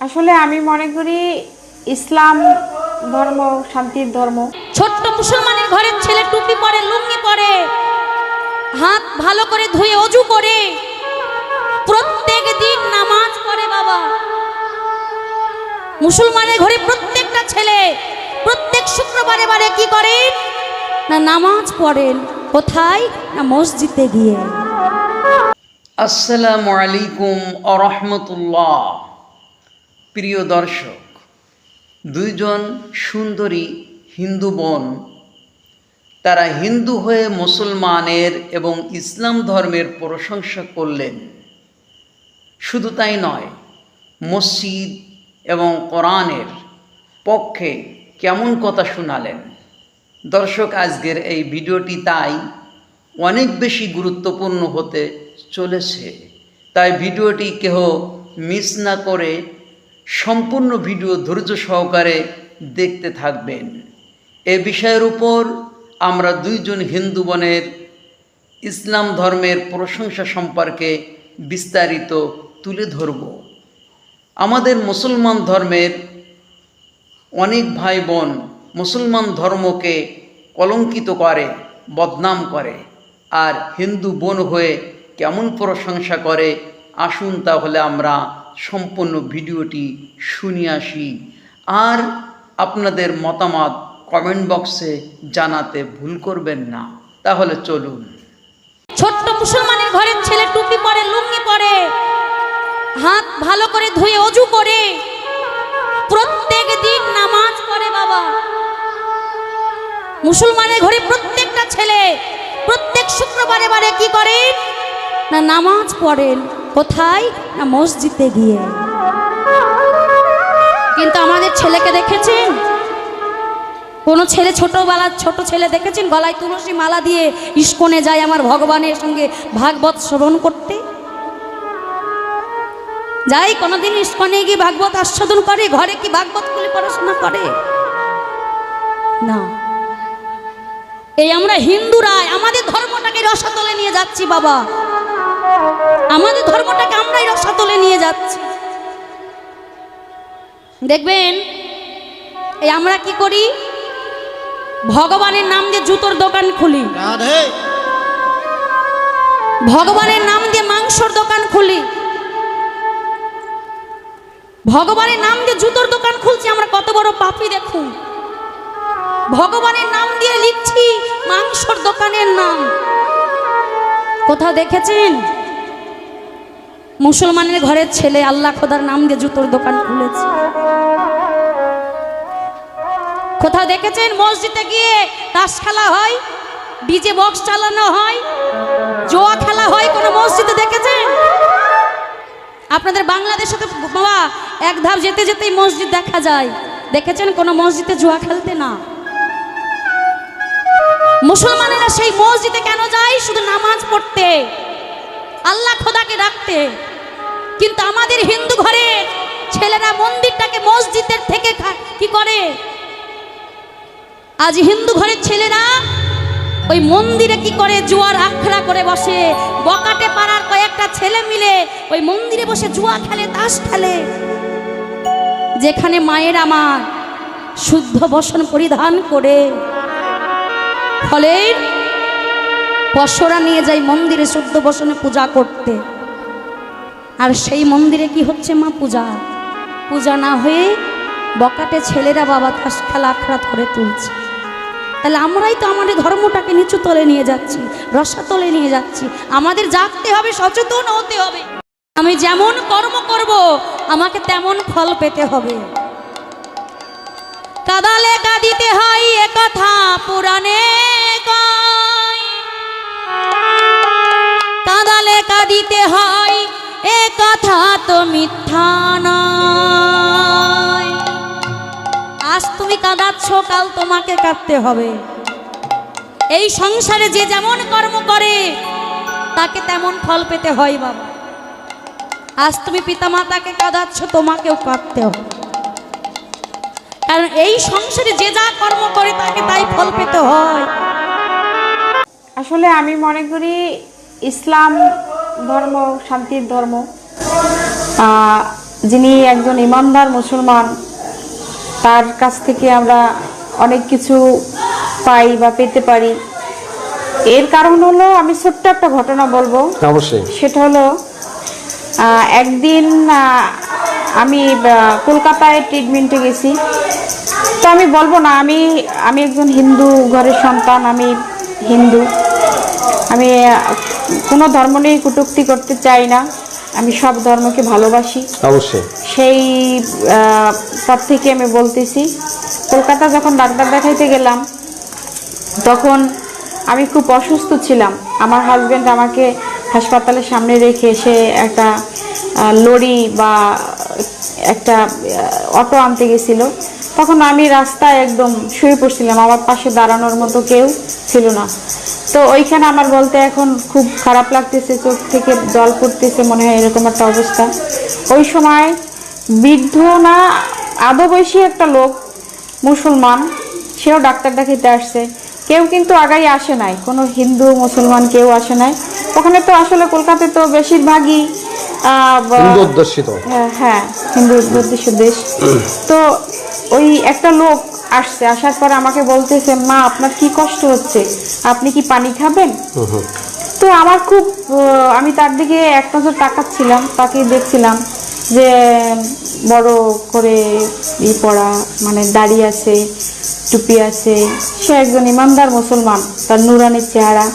আসলে আমি মনে করি ইসলাম ধর্ম শান্তির ধর্ম। ছোট্ট মুসলমানের ঘরের ছেলে টুপি পরে লুঙ্গি পরে হাত ভালো করে ধুয়ে অজু করে প্রত্যেক দিন নামাজ পড়ে বাবা। মুসলমানের ঘরে প্রত্যেকটা ছেলে প্রত্যেক শুক্রবারে বারে কি করেন না নামাজ পড়েন কোথায়? না মসজিদে গিয়ে। আসসালামু আলাইকুম আরহামতুল্লাহ প্রিয় দর্শক, দুইজন সুন্দরী হিন্দু বোন, তারা হিন্দু হয়ে মুসলমানের এবং ইসলাম ধর্মের প্রশংসা করলেন। শুধু তাই নয়, মসজিদ এবং কোরআনের পক্ষে কেমন কথা শোনালেন। দর্শক, আজকের এই ভিডিওটি তাই অনেক বেশি গুরুত্বপূর্ণ হতে চলেছে। তাই ভিডিওটি কেহ মিস না করে সম্পূর্ণ ভিডিও ধৈর্য সহকারে দেখতে থাকবেন। এ বিষয়ের উপর আমরা দুইজন হিন্দু বনের ইসলাম ধর্মের প্রশংসা সম্পর্কে বিস্তারিত তুলে ধরব। আমাদের মুসলমান ধর্মের অনেক ভাই বোন মুসলমান ধর্মকে কলঙ্কিত করে, বদনাম করে আর হিন্দু বোন হয়ে কেমন প্রশংসা করে, আসুন তাহলে আমরা সম্পূর্ণ ভিডিওটি শুনে আসি। আর আপনাদের মতামত কমেন্ট বক্সে জানাতে ভুল করবেন না। তাহলে চলুন। ছোট্ট মুসলমানের ঘরের ছেলে টুপি পরে, লুঙ্গি পরে, হাত ভালো করে ধুয়ে অজু করে, প্রত্যেক দিন নামাজ পড়ে বাবা। মুসলমানের ঘরে প্রত্যেকটা ছেলে প্রত্যেক শুক্রবারে বারে কি করেন? না, নামাজ পড়েন। কোথায়? না মসজিদে গিয়ে। কিন্তু আমাদের ছেলেকে দেখেছেন? কোনো ছেলে ছোটবেলার ছোট ছেলে দেখেছেন? গলায় তুলসী মালা দিয়ে ইস্কনে যায় আমার ভগবানের সঙ্গে ভাগবত শ্রবণ করতে? যাই, কোনোদিন ইস্কনে গিয়ে ভাগবত আস্বাদন করে, ঘরে কি ভাগবত খুলে পড়াশোনা করে? না। এই আমরা হিন্দুরা আমাদের ধর্মটাকে রসাতলে নিয়ে যাচ্ছি, বাবা। আমাদের ধর্মটাকে আমরাই রসাতলে নিয়ে যাচ্ছি। দেখবেন এই আমরা কি করি? ভগবানের নাম দিয়ে জুতোর দোকান খুলি। ভগবানের নাম দিয়ে মাংসর দোকান খুলি। ভগবানের নাম দিয়ে জুতোর দোকান খুলছি আমরা কত বড় পাপি দেখুন। ভগবানের নাম দিয়ে লিখছি মাংসর দোকানের নাম। কোথাও দেখেছেন? মুসলমানের ঘরের ছেলে আল্লাহ খোদার নাম দিয়ে জুতোর দোকান খুলেছে। কোথাও দেখেছেন? মসজিদে গিয়ে তাস খেলা হয়, ডিজে বক্স চালানো হয়, জোয়া খেলা হয় কোনো মসজিদে দেখেছেন? আপনাদের বাংলাদেশে তো বাবা, এক ধাপ যেতে যেতেই মসজিদ দেখা যায়। দেখেছেন কোনো মসজিদে জুয়া খেলতে না? মুসলমানেরা সেই মসজিদে কেন যায়? শুধু নামাজ পড়তে। আল্লাহ খোদাকে রাখতে কিন্তু আমাদের হিন্দু ঘরে ছেলেরা মন্দিরটাকে মসজিদের থেকে কি করে? আজ হিন্দু ঘরের ছেলেরা ওই মন্দিরে কি করে জুয়ার আখড়া করে বসে? বকাটে পাড়ার কয়েকটা ছেলে মিলে ওই মন্দিরে বসে জুয়া খেলে, তাস খেলে। যেখানে মায়ের আমার শুদ্ধ বসন পরিধান করে। ফলে পশরা নিয়ে যায় মন্দিরে শুদ্ধ বসনে পূজা করতে। আর সেই মন্দিরে কি হচ্ছে মা পূজা? পূজা না হয়ে বকাটে ছেলেরা বাবা তাস খেলা আখড়া করে তুলছে। তাহলে আমরাই তো আমাদের ধর্মটাকে নিচু তলে নিয়ে যাচ্ছি রসাতলে নিয়ে যাচ্ছি। আমাদের জাগতে হবে, সচেতন হতে হবে। আমি যেমন কর্ম করব, আমাকে তেমন ফল পেতে হবে। কাদালে কাঁদিতে হয় এ কথা, পুরাণে কাদালে কাঁদিতে হয়, এ কথা তো মিথ্যা নয়। আজ তুমি কাঁদাচ্ছ, কাল তোমাকে কাঁদতে হবে। এই সংসারে যে যেমন কর্ম করে, তাকে তেমন ফল পেতে হয় বাবা। আজ তুমি পিতামাতাকে কাঁদাচ্ছ, তোমাকেও কাঁদতে হবে। কারণ এই সংসারে যে যা কর্ম করে, তাকে তাই ফল পেতে হয়। আসলে আমি মনে করি ইসলাম ধর্ম শান্তির ধর্ম। যিনি একজন ইমানদার মুসলমান তার কাছ থেকে আমরা অনেক কিছু পাই বা পেতে পারি। এর কারণ হলো আমি ছোট্ট একটা ঘটনা বলব। অবশ্যই। সেটা হলো একদিন আমি কলকাতায় ট্রিটমেন্টে গেছি। তো আমি বলব না আমি আমি একজন হিন্দু ঘরের সন্তান আমি হিন্দু। আমি কোনো ধর্ম নিয়ে কটুক্তি করতে চাই না। আমি সব ধর্মকে ভালোবাসি। অবশ্যই। সেই পর থেকে আমি বলতেছি কলকাতা যখন ডাক্তার দেখাইতে গেলাম তখন আমি খুব অসুস্থ ছিলাম। আমার হাজব্যান্ড আমাকে হাসপাতালের সামনে রেখে সে একটা লড়ি লরি বা একটা অটো আনতে গেছিল। তখন আমি রাস্তায় একদম শুয়ে পড়ছিলাম, আমার পাশে দাঁড়ানোর মতো কেউ ছিল না। তো ওইখানে আমার বলতে এখন খুব খারাপ লাগতেছে, চোখ থেকে জল পড়তেছে, মনে হয় এরকম একটা অবস্থা। ওই সময় বৃদ্ধ না আদৌ বয়সী একটা লোক, মুসলমান, সেও ডাক্তার দেখাইতে আসছে। কেউ কিন্তু আগাই আসে নাই, কোনো হিন্দু, মুসলমান কেউ আসে নাই। ওখানে তো আসলে কলকাতায় তো বেশিরভাগই হিন্দু অধ্যুষিত হ্যাঁ, হ্যাঁ হিন্দু দেশ। তো ওই একটা লোক আসছে আসার পর আমাকে বলতেছে মা আপনার কি কষ্ট হচ্ছে? আপনি কি পানি খাবেন? তো আমার খুব আমি তার দিকে এক নজর তাকাচ্ছিলাম তাকে দেখছিলাম যে বড় করে ই পড়া মানে দাড়ি আছে টুপি আছে। সে একজন ইমানদার মুসলমান তার নুরানির চেহারা।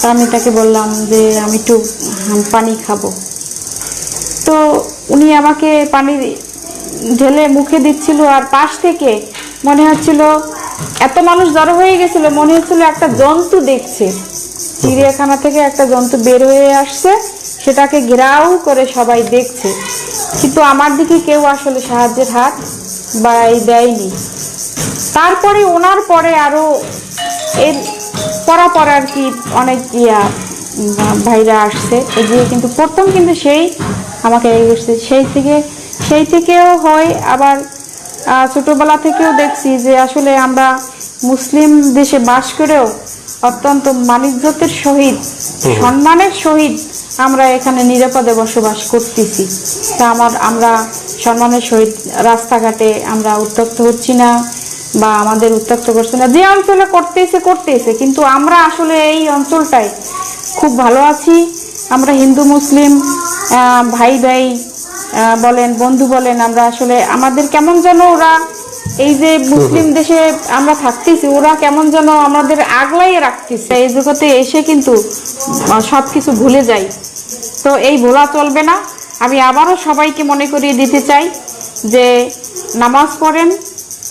তা আমি তাকে বললাম যে আমি একটু পানি খাব। তো উনি আমাকে পানি ঢেলে মুখে দিচ্ছিল আর পাশ থেকে মনে হচ্ছিল এত মানুষ জড়ো হয়ে গেছিল, মনে হচ্ছিল একটা জন্তু দেখছে। চিড়িয়াখানা থেকে একটা জন্তু বের হয়ে আসছে, সেটাকে ঘেরাও করে সবাই দেখছে। কিন্তু আমার দিকে কেউ আসলে সাহায্যের হাত বাড়াই দেয়নি। তারপরে ওনার পরে আরও এর পরা পর আর কি অনেক ইয়া ভাইরা আসছে। এগিয়ে কিন্তু প্রথম কিন্তু সেই আমাকে এগিয়ে করছে সেই থেকে সেই থেকেও হয় আবার ছোটোবেলা থেকেও দেখছি যে আসলে আমরা মুসলিম দেশে বাস করেও অত্যন্ত মানিজ্যতের সহিত সম্মানের সহিত আমরা এখানে নিরাপদে বসবাস করতেছি। তা আমার আমরা সম্মানের সহিত রাস্তাঘাটে আমরা উত্তপ্ত হচ্ছি না বা আমাদের উত্তপ্ত করছে না। যে অঞ্চলে করতেছে করতেছে কিন্তু আমরা আসলে এই অঞ্চলটায় খুব ভালো আছি। আমরা হিন্দু মুসলিম ভাই ভাই বলেন বন্ধু বলেন আমরা আসলে আমাদের কেমন যেন ওরা এই যে মুসলিম দেশে আমরা থাকতেছি ওরা কেমন যেন আমাদের আগলাইয়ে রাখতেছে। এই জগতে এসে কিন্তু সব কিছু ভুলে যাই তো এই ভোলা চলবে না। আমি আবারও সবাইকে মনে করিয়ে দিতে চাই যে নামাজ পড়েন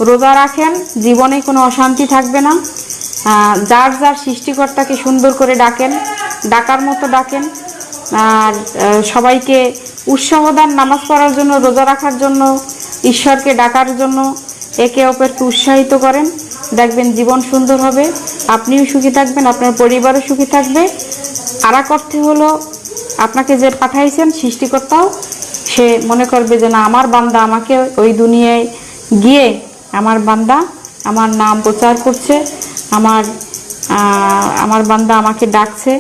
রোজা রাখেন জীবনে কোনো অশান্তি থাকবে না। যার যার সৃষ্টিকর্তাকে সুন্দর করে ডাকেন ডাকার মতো ডাকেন আর সবাইকে উৎসাহ দেন, নামাজ পড়ার জন্য, রোজা রাখার জন্য, ঈশ্বরকে ডাকার জন্য একে অপরকে উৎসাহিত করেন। দেখবেন জীবন সুন্দর হবে, আপনিও সুখী থাকবেন, আপনার পরিবারও সুখী থাকবে। আর এক অর্থে হলো, আপনাকে যে পাঠাইছেন সৃষ্টিকর্তাও, সে মনে করবে যে না, আমার বান্দা আমাকে ওই দুনিয়ায় গিয়ে আমার বান্দা আমার নাম প্রচার করছে, আমার আমার বান্দা আমাকে ডাকছে।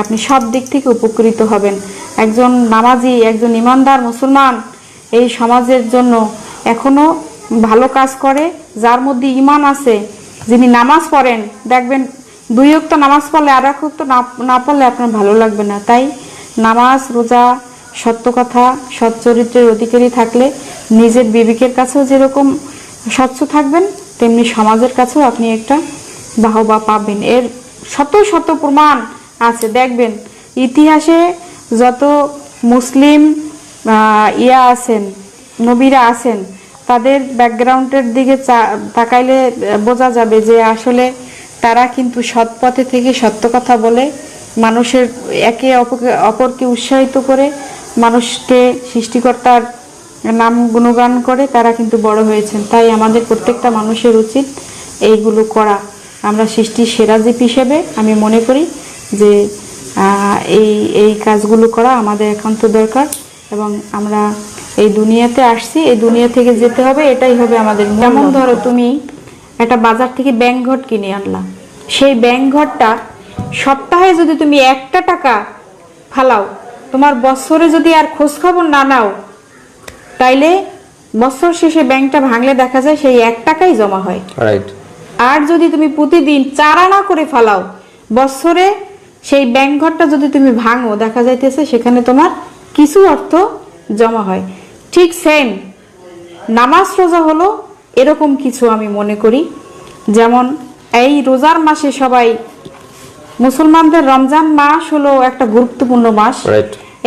আপনি সব দিক থেকে উপকৃত হবেন। একজন নামাজি, একজন ইমানদার মুসলমান এই সমাজের জন্য এখনও ভালো কাজ করে, যার মধ্যে ইমান আছে, যিনি নামাজ পড়েন, দেখবেন দুই অক্ত নামাজ পড়লে আর এক অক্ত না না পড়লে আপনার ভালো লাগবে না। তাই নামাজ, রোজা, সত্য কথা, সৎ চরিত্রের অধিকারী থাকলে নিজের বিবেকের কাছেও যেরকম স্বচ্ছ থাকবেন, তেমনি সমাজের কাছেও আপনি একটা বাহবা পাবেন। এর শত শত প্রমাণ আছে, দেখবেন, ইতিহাসে যত মুসলিম ইয়া আছেন, নবীরা আছেন, তাদের ব্যাকগ্রাউন্ডের দিকে তাকাইলে বোঝা যাবে যে আসলে তারা কিন্তু সৎ পথে থেকে সত্য কথা বলে, মানুষের একে অপরকে অপরকে উৎসাহিত করে, মানুষকে সৃষ্টিকর্তার নাম গুণগান করে তারা কিন্তু বড় হয়েছেন। তাই আমাদের প্রত্যেকটা মানুষের উচিত এইগুলো করা। আমরা সৃষ্টির সেরা জীব হিসেবে আমি মনে করি যে এই এই কাজগুলো করা আমাদের একান্ত দরকার এবং আমরা এই দুনিয়াতে আসছি এই দুনিয়া থেকে যেতে হবে এটাই হবে আমাদের যেমন ধরো তুমি একটা বাজার থেকে ব্যাংক ঘট কিনে আনলা সেই ব্যাংক ঘরটা সপ্তাহে যদি তুমি একটা টাকা ফালাও তোমার বছরে যদি আর খোঁজ খবর না নাও তাইলে বছর শেষে ব্যাংকটা ভাঙলে দেখা যায় সেই এক টাকাই জমা হয়। আর যদি তুমি প্রতিদিন চার আনা করে ফালাও বছরে সেই ব্যাংক ঘরটা যদি তুমি ভাঙো দেখা যাইতেছে সেখানে তোমার কিছু অর্থ জমা হয়। ঠিক সেম নামাজ রোজা হলো এরকম কিছু আমি মনে করি। যেমন এই রোজার মাসে সবাই মুসলমানদের রমজান মাস হলো একটা গুরুত্বপূর্ণ মাস।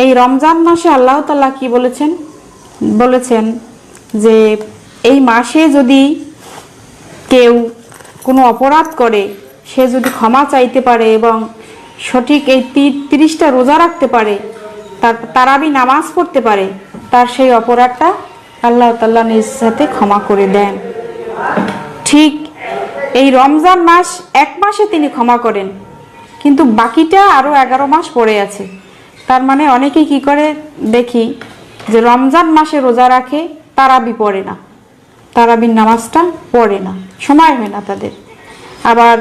এই রমজান মাসে আল্লাহ তাল্লাহ কি বলেছেন? বলেছেন যে এই মাসে যদি কেউ কোনো অপরাধ করে সে যদি ক্ষমা চাইতে পারে এবং সঠিক এই তিরিশটা রোজা রাখতে পারে তার তারাবি নামাজ পড়তে পারে, তার সেই অপরাধটা আল্লাহ তাল্লাহ নিজ সাথে ক্ষমা করে দেন। ঠিক এই রমজান মাস এক মাসে তিনি ক্ষমা করেন, কিন্তু বাকিটা আরও এগারো মাস পড়ে আছে। তার মানে অনেকেই কি করে, দেখি যে রমজান মাসে রোজা রাখে, তারাবি পড়ে না। তারাবির নামাজটা পড়ে না, সময় হয় না তাদের। আবার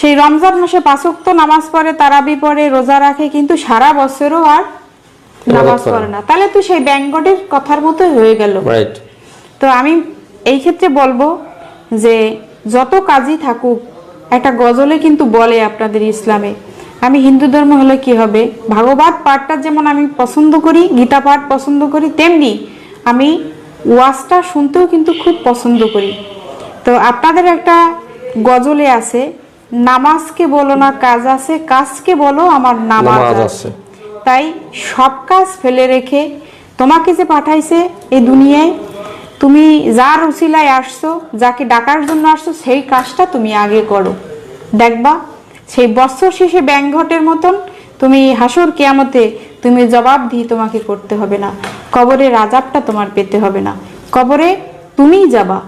সেই রমজান মাসে পাঁচক্ত নামাজ পড়ে তারাবি পড়ে রোজা রাখে কিন্তু সারা বছরও আর নামাজ পড়ে না। তাহলে তো সেই ব্যাংকটের কথার মতো হয়ে গেল। তো আমি এই ক্ষেত্রে বলব যে যত কাজই থাকুক একটা গজলে কিন্তু বলে আপনাদের ইসলামে। আমি হিন্দু ধর্ম হলে কি হবে? ভাগবত পাঠটা যেমন আমি পছন্দ করি গীতা পাঠ পছন্দ করি তেমনি আমি ওয়াজটা শুনতেও কিন্তু খুব পছন্দ করি। তো আপনাদের একটা গজলে আছে নামাজকে বলো না কাজ আছে কাজকে বলো আমার নামাজ আছে। তাই সব কাজ ফেলে রেখে তোমাকে যে পাঠাইছে এই দুনিয়ায় তুমি যার উসিলায় আসছো যাকে ডাকার জন্য আসছো সেই কাজটা তুমি আগে করো। দেখবা সেই বছর শেষে ব্যাংঘটের মতন তুমি হাসুর কেয়ামতে তুমি জবাব জবাবদিহি তোমাকে করতে হবে না। কবরের আজাবটা তোমার পেতে হবে না। কবরে তুমিই যাবা।